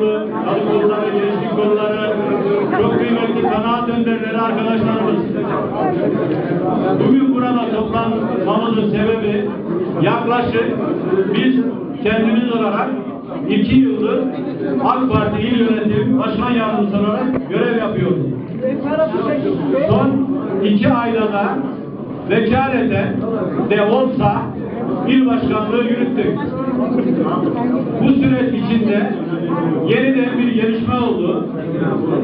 kurulu, kadın kolları, gençlik çok kıymetli kanaat önderleri arkadaşlarımız. Bugün burada toplanmamızın sebebi yaklaşık biz kendimiz olarak iki yıldır AK Parti İl Yönetim Başkan Yardımcısı olarak görev yapıyoruz. Son iki ayda da vekalete de olsa il başkanlığı yürüttük. Bu süreç içinde yeniden bir gelişme oldu.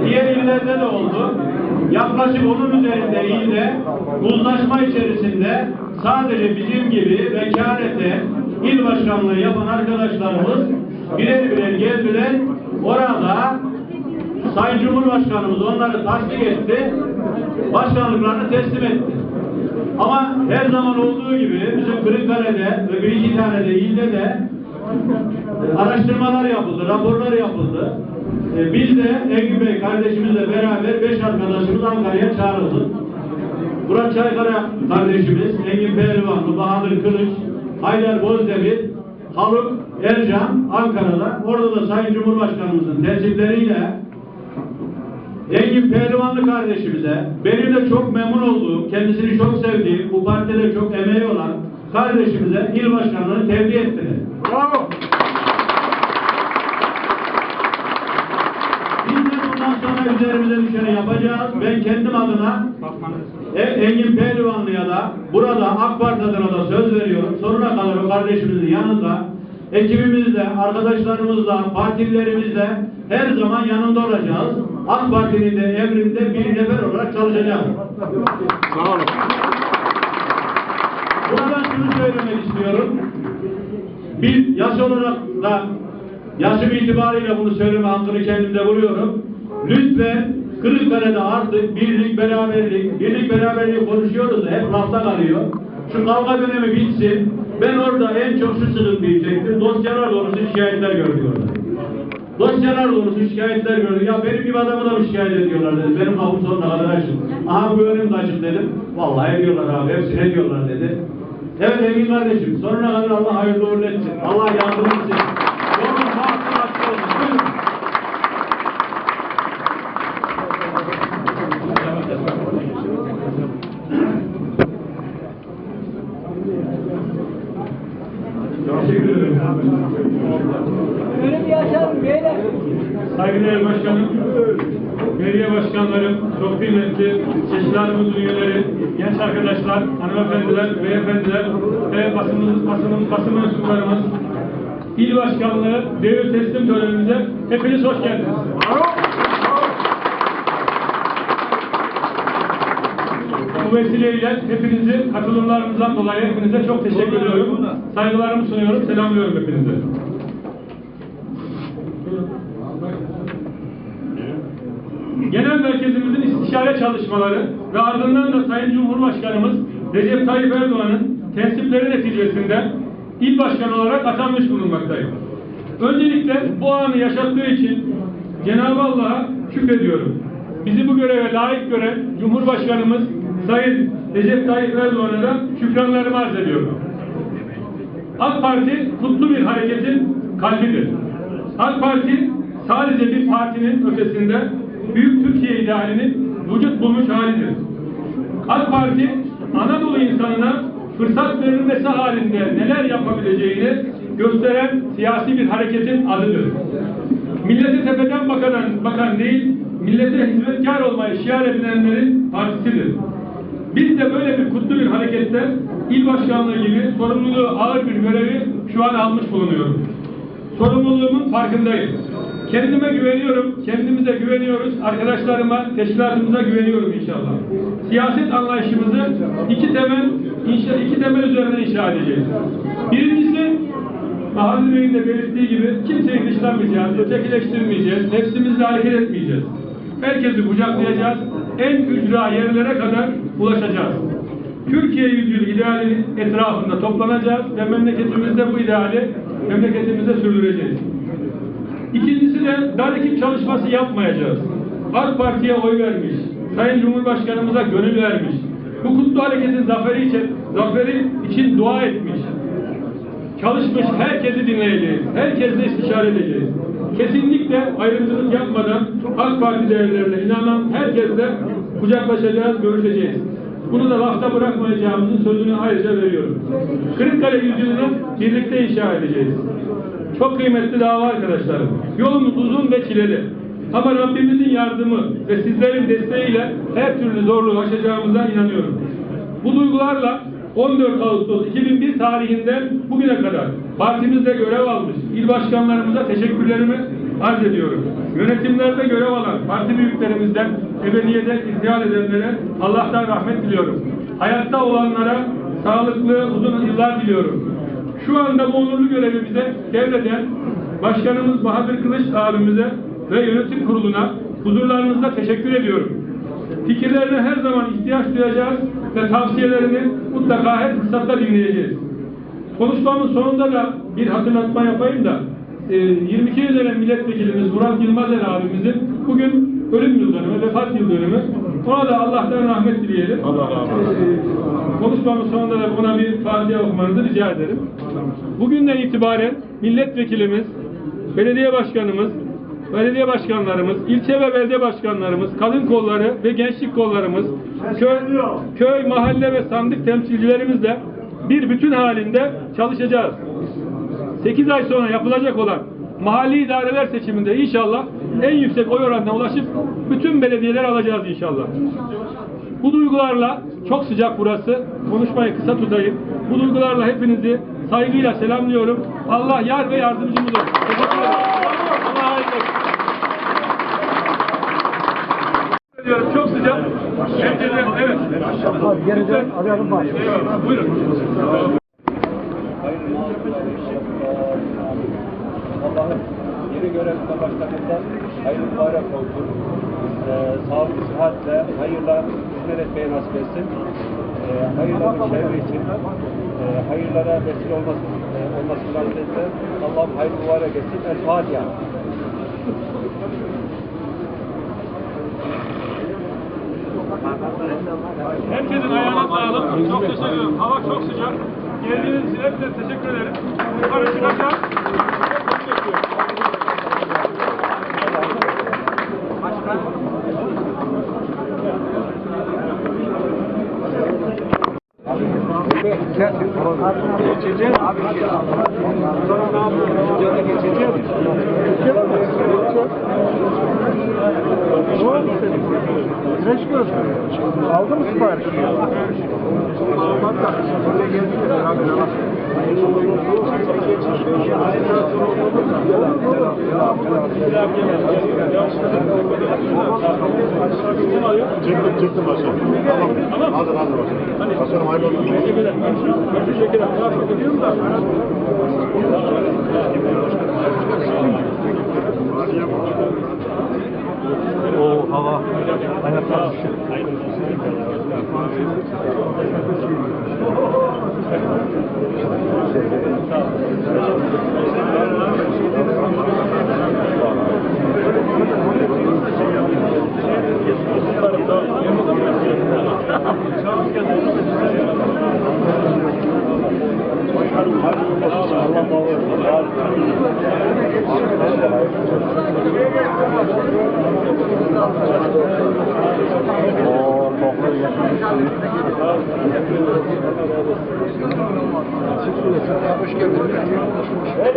Diğer illerde de oldu. Yaklaşık onun üzerinde ilde uzlaşma içerisinde sadece bizim gibi vekalete il başkanlığı yapan arkadaşlarımız birer birer geldiler. Orada Sayın Cumhurbaşkanımız onları tasdik etti. Başkanlıklarını teslim etti. Ama her zaman olduğu gibi bizim Kırıkkale'de ve bir iki tane de ilde de e, araştırmalar yapıldı, raporlar yapıldı. E, Biz de Engin Bey kardeşimizle beraber beş arkadaşımız Ankara'ya çağrıldık. Murat Çaykara kardeşimiz, Engin Pehlivanlı, Bahadır Kılıç, Haydar Bozdemir, Haluk Ercan Ankara'da. Orada da Sayın Cumhurbaşkanımızın tercihleriyle Engin Pehlivanlı kardeşimize, benim de çok memnun olduğum, kendisini çok sevdiğim, bu partide çok emeği olan kardeşimize il başkanlığını tevdi ettiler. Bravo. Biz de bundan sonra üzerimize düşeni yapacağız. Ben kendim adına e, Engin Pehlivanlı'ya da burada AK Parti adına da söz veriyorum. Sonuna kadar o kardeşimizin yanında ekibimizle, arkadaşlarımızla, partililerimizle her zaman yanında olacağız. AK Parti'nin de emrinde bir nefer olarak çalışacağız. Sağ olun. Buradan şunu söylemek istiyorum. Bir yaş olarak da yaşım itibariyle bunu söyleme hakkını kendimde buluyorum. Lütfen Kırıkkale'de artık birlik beraberlik, birlik beraberliği konuşuyoruz da hep lafta kalıyor. Şu kavga dönemi bitsin. Ben orada en çok şu sıkıntıyı çektim. Dosyalar dolusu şikayetler gördük orada. Dosyalar dolusu şikayetler gördük. Ya benim gibi adamı da mı şikayet ediyorlar dedi. Benim kapım sonuna kadar açık. Aha bu önüm de açık dedim. Vallahi ediyorlar abi. Hepsini ediyorlar dedi. Evet Engin kardeşim. Sonuna kadar Allah hayırlı uğurlu etsin. Allah yardım etsin. Yolun bahtı açık olsun. Buyurun. Teşekkür ederim. Önüm yaşarım beyler. Saygıdeğer başkanım, belediye başkanlarım, çok kıymetli seçilenimiz üyeleri, genç arkadaşlar, hanımefendiler, beyefendiler ve basınımız, basının, basın mensuplarımız, il başkanlığı devir teslim törenimize hepiniz hoş geldiniz. Bu vesileyle hepinizi katılımlarınızdan dolayı hepinize çok teşekkür ediyorum. Saygılarımı sunuyorum, selamlıyorum hepinize. İstişare çalışmaları ve ardından da Sayın Cumhurbaşkanımız Recep Tayyip Erdoğan'ın tensipleri neticesinde il başkanı olarak atanmış bulunmaktayım. Öncelikle bu anı yaşattığı için Cenab-ı Allah'a şükrediyorum. Bizi bu göreve layık gören Cumhurbaşkanımız Sayın Recep Tayyip Erdoğan'a da şükranlarımı arz ediyorum. AK Parti kutlu bir hareketin kalbidir. AK Parti sadece bir partinin ötesinde büyük Türkiye idealinin vücut bulmuş halidir. AK Parti Anadolu insanına fırsat verilmesi halinde neler yapabileceğini gösteren siyasi bir hareketin adıdır. Milleti tepeden bakan, bakan değil, millete hizmetkar olmayı şiar edinenlerin partisidir. Biz de böyle bir kutlu bir harekette il başkanlığı gibi sorumluluğu ağır bir görevi şu an almış bulunuyorum. Sorumluluğumun farkındayım. Kendime güveniyorum, kendimize güveniyoruz, arkadaşlarıma, teşkilatımıza güveniyorum inşallah. Siyaset anlayışımızı iki temel, inşa, iki temel üzerine inşa edeceğiz. Birincisi, Bahadır Bey'in de belirttiği gibi kimseyi dışlamayacağız, ötekileştirmeyeceğiz, nefsimizle hareket etmeyeceğiz. Herkesi kucaklayacağız, en ücra yerlere kadar ulaşacağız. Türkiye yüzyılı idealinin etrafında toplanacağız ve memleketimizde bu ideali memleketimize sürdüreceğiz. İkincisi de dar ekip çalışması yapmayacağız. AK Parti'ye oy vermiş, Sayın Cumhurbaşkanımıza gönül vermiş, bu kutlu hareketin zaferi için, zaferi için dua etmiş, çalışmış herkesi dinleyeceğiz, herkesle istişare edeceğiz. kesinlikle ayrımcılık yapmadan AK Parti değerlerine inanan herkesle kucaklaşacağız, görüşeceğiz. Bunu da lafta bırakmayacağımızın sözünü ayrıca veriyorum. Kırıkkale yüzyılını birlikte inşa edeceğiz. Çok kıymetli dava arkadaşlarım. Yolumuz uzun ve çileli. Ama Rabbimizin yardımı ve sizlerin desteğiyle her türlü zorluğu aşacağımıza inanıyorum. Bu duygularla 14 Ağustos 2001 tarihinden bugüne kadar partimizde görev almış il başkanlarımıza teşekkürlerimi arz ediyorum. Yönetimlerde görev alan parti büyüklerimizden ebediyede ihtiyar edenlere Allah'tan rahmet diliyorum. Hayatta olanlara sağlıklı uzun yıllar diliyorum. Şu anda bu onurlu görevi bize devreden Başkanımız Bahadır Kılıç abimize ve yönetim kuruluna huzurlarınızda teşekkür ediyorum. Fikirlerine her zaman ihtiyaç duyacağız ve tavsiyelerini mutlaka her fırsatta dinleyeceğiz. Konuşmamın sonunda da bir hatırlatma yapayım da e, 22 dönem milletvekilimiz Murat Yılmazer abimizin bugün ölüm yıl dönümü, vefat yıl dönümü. Ona da Allah'tan rahmet dileyelim. Allah razı olsun. E, Konuşmamın sonunda da ona bir Fatiha okumanızı rica ederim. Bugünden itibaren milletvekilimiz, belediye başkanımız, belediye başkanlarımız, ilçe ve belediye başkanlarımız, kadın kolları ve gençlik kollarımız, köy, köy, mahalle ve sandık temsilcilerimizle bir bütün halinde çalışacağız. 8 ay sonra yapılacak olan mahalli idareler seçiminde inşallah en yüksek oy oranına ulaşıp bütün belediyeler alacağız inşallah. Bu duygularla çok sıcak burası. Konuşmayı kısa tutayım. Bu duygularla hepinizi saygıyla selamlıyorum. Allah yar ve yardımcımız olsun. Teşekkür ederim. Allah hayırlı olsun. Diyorum, Çok sıcak. Evet. Bak. Eyvallah. Buyurun. Allah'ın yeni görevine başladığında hayırlı mübarek olsun. Ee, sağlıklı, sıhhatle, hayırla hizmet etmeyi nasip etsin. Ee, hayırların şerri için, e, hayırlara vesile olması, e, olmasını nasip etsin. Allah'ım hayırlı mübarek etsin. El Fatiha. Herkesin ayağına sağlık. Çok teşekkür ederim. Hava çok sıcak. Geldiğiniz için hepinize teşekkür ederim. Yukarı çıkacağım. Çok teşekkür ederim. Geçeceğiz. Abi Sonra ne yapıyoruz? Videoda geçeceğiz. Ne oldu senin? Güneş göz mü? Aldın mı siparişi? Bak da öyle geldik ya abi. Çektim çektim başkanım. Tamam. Hazır hazır başkanım. Başkanım hayırlı olsun. Teşekkür ederim. Teşekkür ederim. Rahatsız ediyorum da. O hava ayaklar Oo, Hoş geldin.